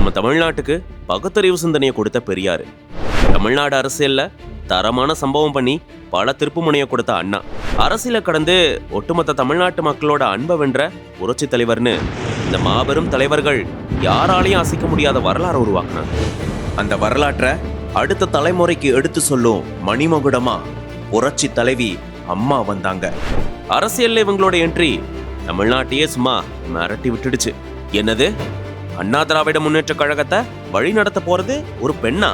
நம்ம தமிழ்நாட்டுக்கு பகுத்தறிவு சிந்தனையை கொடுத்த பெரியார். தமிழ்நாடு அரசியலில் தரமான சம்பவம் பண்ணி பல திருப்புமுனையை கொடுத்த அண்ணா. அரசியலை கடந்து ஒட்டுமொத்த தமிழ்நாட்டு மக்களோட அன்பை வென்ற புரட்சி தலைவர்னு இந்த மாபெரும் தலைவர்கள் யாராலையும் அசைக்க முடியாத வரலாறு உருவாக்குனாங்க. அந்த வரலாற்றை அடுத்த தலைமுறைக்கு எடுத்து சொல்லும் மணிமகுடமா புரட்சி தலைவி அம்மா வந்தாங்க. அரசியல்ல இவங்களோட என்ட்ரி தமிழ்நாட்டையே சும்மா மிரட்டி விட்டுடுச்சு. என்னது? அண்ணா திராவிட முன்னேற்ற கழகத்தை வழி நடத்த போறது ஒரு பெண்ணா?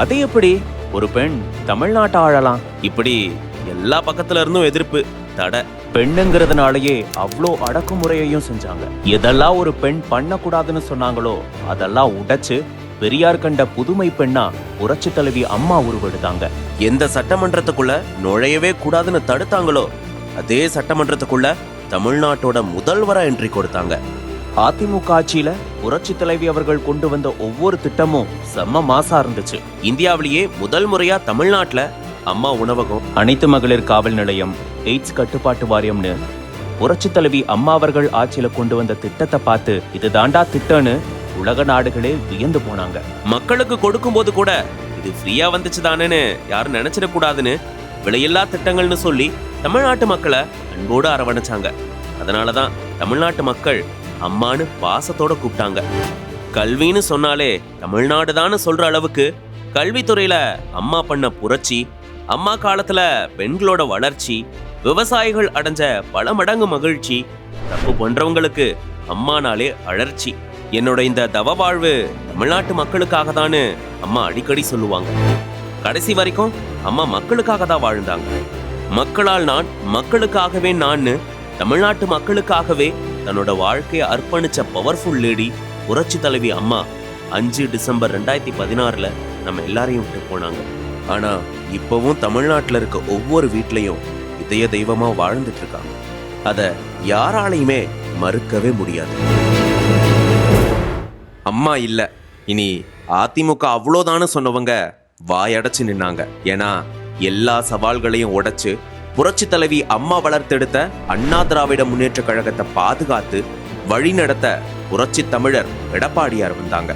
அது எப்படி? ஒரு பெண் தமிழ்நாட்டை ஆழலாம் இப்படி எல்லா பக்கத்துல இருந்தும் எதிர்ப்பு தடை. பெண்ணுங்கிறதுனாலயே அவ்வளோ அடக்குமுறையையும் செஞ்சாங்க. எதெல்லாம் ஒரு பெண் பண்ணக்கூடாதுன்னு சொன்னாங்களோ அதெல்லாம் உடைச்சு பெரியார் கண்ட புதுமை பெண்ணா புரட்சி தலைவி அம்மா உருவெடுத்தாங்க. எந்த சட்டமன்றத்துக்குள்ள நுழையவே கூடாதுன்னு தடுத்தாங்களோ அதே சட்டமன்றத்துக்குள்ள தமிழ்நாட்டோட முதல்வரா என்ட்ரி கொடுத்தாங்க. அதிமுக ஆட்சியில புரட்சி தலைவி அவர்கள் கொண்டு வந்த ஒவ்வொரு திட்டமும் செம்ம மாசா இருந்துச்சு. இந்தியாவிலேயே முதல் முறையா தமிழ்நாட்டுல அம்மா உணவகம் அனைத்து மகளிர் காவல் நிலையம் எய்ட்ஸ் கட்டுப்பாட்டு வாரியம்னு புரட்சி தலைவி அம்மா அவர்கள் ஆட்சியில கொண்டு வந்த திட்டத்தை பார்த்து இது தாண்டா திட்டம்னு உலக நாடுகளே வியந்து போனாங்க. மக்களுக்கு கொடுக்கும்போது கூட இது ஃப்ரீயா வந்துச்சு தானேன்னு யாரும் நினைச்சிடக்கூடாதுன்னு விலையில்லா திட்டங்கள்னு சொல்லி தமிழ்நாட்டு மக்களை அன்போடு அரவணைச்சாங்க. அதனாலதான் தமிழ்நாட்டு மக்கள் அம்மான்னு பாசத்தோட கூப்பிட்டாங்க. கல்வின்னு சொன்னாலே தமிழ்நாடு சொல்ற அளவுக்கு கல்வித்துறையில அம்மா பண்ண புரட்சி அம்மா காலத்துல பெண்களோட வளர்ச்சி விவசாயிகள் அடைஞ்ச பல மடங்கு மகிழ்ச்சி தப்பு பண்றவங்களுக்கு அம்மானாலே அழற்சி. என்னோட இந்த தவ வாழ்வு தமிழ்நாட்டு மக்களுக்காக தான்னு அம்மா அடிக்கடி சொல்லுவாங்க. கடைசி வரைக்கும் அம்மா மக்களுக்காக தான் வாழ்ந்தாங்க. மக்களால் நான் மக்களுக்காகவே நான்னு தமிழ்நாட்டு மக்களுக்காகவே தன்னோட வாழ்க்கையை அர்ப்பணிச்ச பவர்ஃபுல் லேடி புரட்சி தலைவி அம்மா அஞ்சு டிசம்பர் ரெண்டாயிரத்தி பதினாறுல நம்ம எல்லாரையும் விட்டு போனாங்க. ஆனா இப்போவும் தமிழ்நாட்டில் இருக்க ஒவ்வொரு வீட்லேயும் இதய தெய்வமாக வாழ்ந்துட்டு இருக்காங்க. அதை யாராலையுமே மறுக்கவே முடியாது. அம்மா இல்லை இனி அதிமுக அவ்வளோதான்னு சொன்னவங்க வாயடைச்சு நின்னாங்க. ஏன்னா எல்லா சவால்களையும் உடைச்சு புரட்சி தலைவி அம்மா வளர்த்தெடுத்த அண்ணா திராவிட முன்னேற்ற கழகத்தை பாதுகாத்து வழிநடத்த புரட்சி தமிழர் எடப்பாடியார் வந்தாங்க.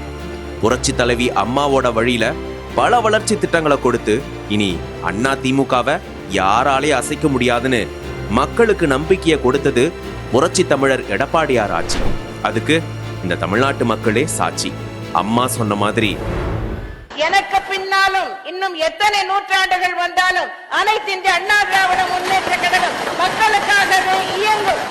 புரட்சி தலைவி அம்மாவோட வழியில பல வளர்ச்சி திட்டங்களை கொடுத்து இனி அண்ணா திமுகவை யாராலே அசைக்க முடியாதுன்னு மக்களுக்கு நம்பிக்கையை கொடுத்தது புரட்சி தமிழர் எடப்பாடியார் ஆட்சி. அதுக்கு இந்த தமிழ்நாட்டு மக்களே சாட்சி. அம்மா சொன்ன மாதிரி எனக்கு பின்னாலும் இன்னும் எத்தனை நூற்றாண்டுகள் வந்தாலும் அனைத்து இந்திய அண்ணா திராவிட முன்னேற்ற கழகம் மக்களுக்காகவே இயங்கும்.